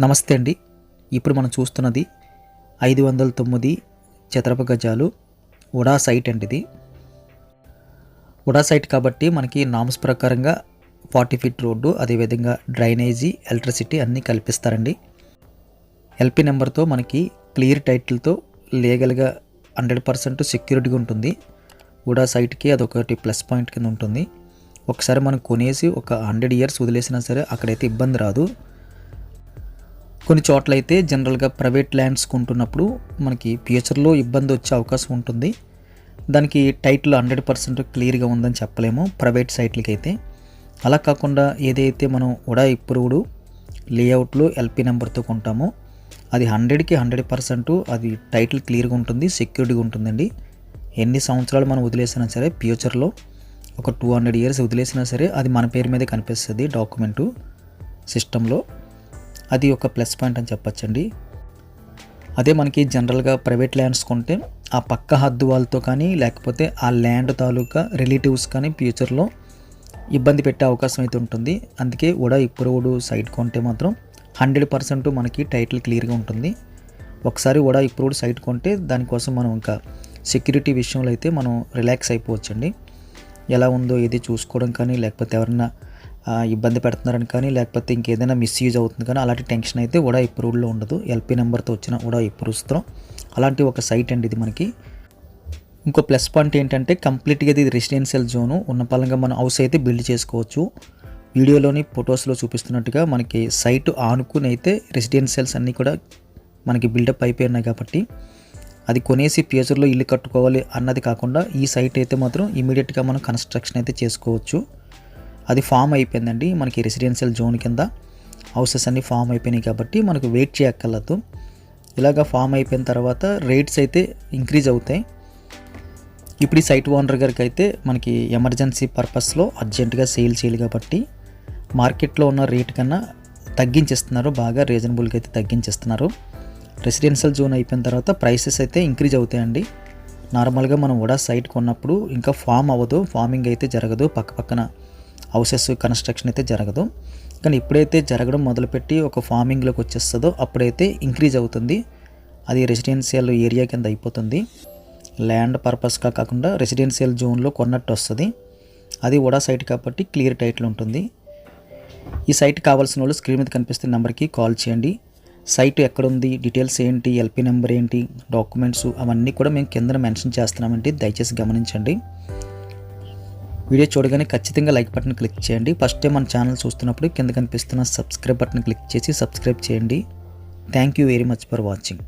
నమస్తే అండి. ఇప్పుడు మనం చూస్తున్నది ఐదు వందల తొమ్మిది చదరపు గజాలు ఉడా సైట్ అండి ఇది ఉడా సైట్ కాబట్టి మనకి నామ్స్ ప్రకారంగా ఫార్టీ ఫీట్ రోడ్డు అదేవిధంగా డ్రైనేజీ ఎలక్ట్రిసిటీ అన్నీ కల్పిస్తారండి. ఎల్పి నెంబర్తో మనకి క్లియర్ టైటిల్తో లీగల్గా హండ్రెడ్ పర్సెంట్ సెక్యూరిటీగా ఉంటుంది. ఉడా సైట్కి అదొకటి ప్లస్ పాయింట్ కింద ఉంటుంది. ఒకసారి మనం కొనేసి ఒక హండ్రెడ్ ఇయర్స్ వదిలేసినా సరే అక్కడైతే ఇబ్బంది రాదు. కొన్ని చోట్ల అయితే జనరల్గా ప్రైవేట్ ల్యాండ్స్ కొంటున్నప్పుడు మనకి ఫ్యూచర్లో ఇబ్బంది వచ్చే అవకాశం ఉంటుంది. దానికి టైటిల్ హండ్రెడ్ పర్సెంట్ క్లియర్గా ఉందని చెప్పలేము ప్రైవేట్ సైట్లకి అయితే అలా కాకుండా ఏదైతే మనం ఉడా ఇప్పుడు లేఅవుట్లో ఎల్పి నెంబర్తో కొంటామో అది హండ్రెడ్కి హండ్రెడ్ పర్సెంట్ అది టైటిల్ క్లియర్గా ఉంటుంది సెక్యూరిటీగా ఉంటుందండి. ఎన్ని సంవత్సరాలు మనం వదిలేసినా సరే ఫ్యూచర్లో ఒక టూ హండ్రెడ్ ఇయర్స్ వదిలేసినా సరే అది మన పేరు మీదే కనిపిస్తుంది డాక్యుమెంటు సిస్టంలో. అది ఒక ప్లస్ పాయింట్ అని చెప్పచ్చండి. అదే మనకి జనరల్గా ప్రైవేట్ ల్యాండ్స్ కొంటే ఆ పక్క హద్దు వాళ్ళతో కానీ లేకపోతే ఆ ల్యాండ్ తాలూకా రిలేటివ్స్ కానీ ఫ్యూచర్లో ఇబ్బంది పెట్టే అవకాశం అయితే ఉంటుంది. అందుకే ఉడా ఇప్పుడు సైట్ కొంటే మాత్రం హండ్రెడ్ పర్సెంట్ మనకి టైటిల్ క్లియర్గా ఉంటుంది. ఒకసారి ఉడా ఇప్పుడు సైట్ కొంటే దానికోసం మనం ఇంకా సెక్యూరిటీ విషయంలో అయితే మనం రిలాక్స్ అయిపోవచ్చండి. ఎలా ఉందో ఏది చూసుకోవడం కానీ లేకపోతే ఎవరన్నా ఇబ్బంది పెడుతున్నారని కానీ లేకపోతే ఇంకేదైనా మిస్యూజ్ అవుతుంది కానీ అలాంటి టెన్షన్ అయితే ఉడా ఇప్రూవ్లో ఉండదు. ఎల్పి నెంబర్తో వచ్చిన ఉడా ఇప్రూవ్స్తో అలాంటి ఒక సైట్ అండి ఇది మనకి. ఇంకో ప్లస్ పాయింట్ ఏంటంటే కంప్లీట్గా ఇది రెసిడెన్షియల్ జోను ఉన్న పరంగా మనం హౌస్ అయితే బిల్డ్ చేసుకోవచ్చు. వీడియోలోని ఫొటోస్లో చూపిస్తున్నట్టుగా మనకి సైట్ ఆనుకుని అయితే రెసిడెన్షియల్స్ అన్నీ కూడా మనకి బిల్డప్ అయిపోయి ఉన్నాయి కాబట్టి అది కొనేసి ఫ్యూచర్లో ఇల్లు కట్టుకోవాలి అన్నది కాకుండా ఈ సైట్ అయితే మాత్రం ఇమీడియట్గా మనం కన్స్ట్రక్షన్ అయితే చేసుకోవచ్చు. అది ఫామ్ అయిపోయిందండి. మనకి రెసిడెన్షియల్ జోన్ కింద హౌసెస్ అన్నీ ఫామ్ అయిపోయినాయి కాబట్టి మనకు వెయిట్ చేయక్కర్లేదు. ఇలాగ ఫామ్ అయిపోయిన తర్వాత రేట్స్ అయితే ఇంక్రీజ్ అవుతాయి. ఇప్పుడు ఈ సైట్ ఓనర్ గారికి అయితే మనకి ఎమర్జెన్సీ పర్పస్లో అర్జెంటుగా సేల్ చేయాలి కాబట్టి మార్కెట్లో ఉన్న రేట్ కన్నా తగ్గించేస్తున్నారు. బాగా రీజనబుల్గా అయితే తగ్గించేస్తున్నారు. రెసిడెన్షియల్ జోన్ అయిపోయిన తర్వాత ప్రైసెస్ అయితే ఇంక్రీజ్ అవుతాయండి. నార్మల్గా మనం కూడా సైట్ కొన్నప్పుడు ఇంకా ఫామ్ అవ్వదు ఫార్మింగ్ అయితే జరగదు పక్క పక్కన హౌసెస్ కన్స్ట్రక్షన్ అయితే జరగదు. కానీ ఎప్పుడైతే జరగడం మొదలుపెట్టి ఒక ఫార్మింగ్లోకి వచ్చేస్తుందో అప్పుడైతే ఇంక్రీజ్ అవుతుంది. అది రెసిడెన్షియల్ ఏరియా కింద అయిపోతుంది. ల్యాండ్ పర్పస్గా కాకుండా రెసిడెన్షియల్ జోన్లో కొన్నట్టు వస్తుంది. అది కూడా సైట్ కాబట్టి క్లియర్ టైటిల్ ఉంటుంది. ఈ సైట్ కావాల్సిన వాళ్ళు స్క్రీన్ మీద కనిపిస్తున్న నెంబర్కి కాల్ చేయండి. సైట్ ఎక్కడుంది డీటెయిల్స్ ఏంటి ఎల్పి నెంబర్ ఏంటి డాక్యుమెంట్స్ అవన్నీ కూడా మేము కింద మెన్షన్ చేస్తున్నామండి. దయచేసి గమనించండి. వీడియో చూడగానే ఖచ్చితంగా లైక్ బటన్ క్లిక్ చేయండి. ఫస్ట్ టైం మన ఛానల్ చూస్తున్నప్పుడు కింద కనిపిస్తున్న సబ్స్క్రైబ్ బటన్ క్లిక్ చేసి సబ్స్క్రైబ్ చేయండి. Thank you very much for watching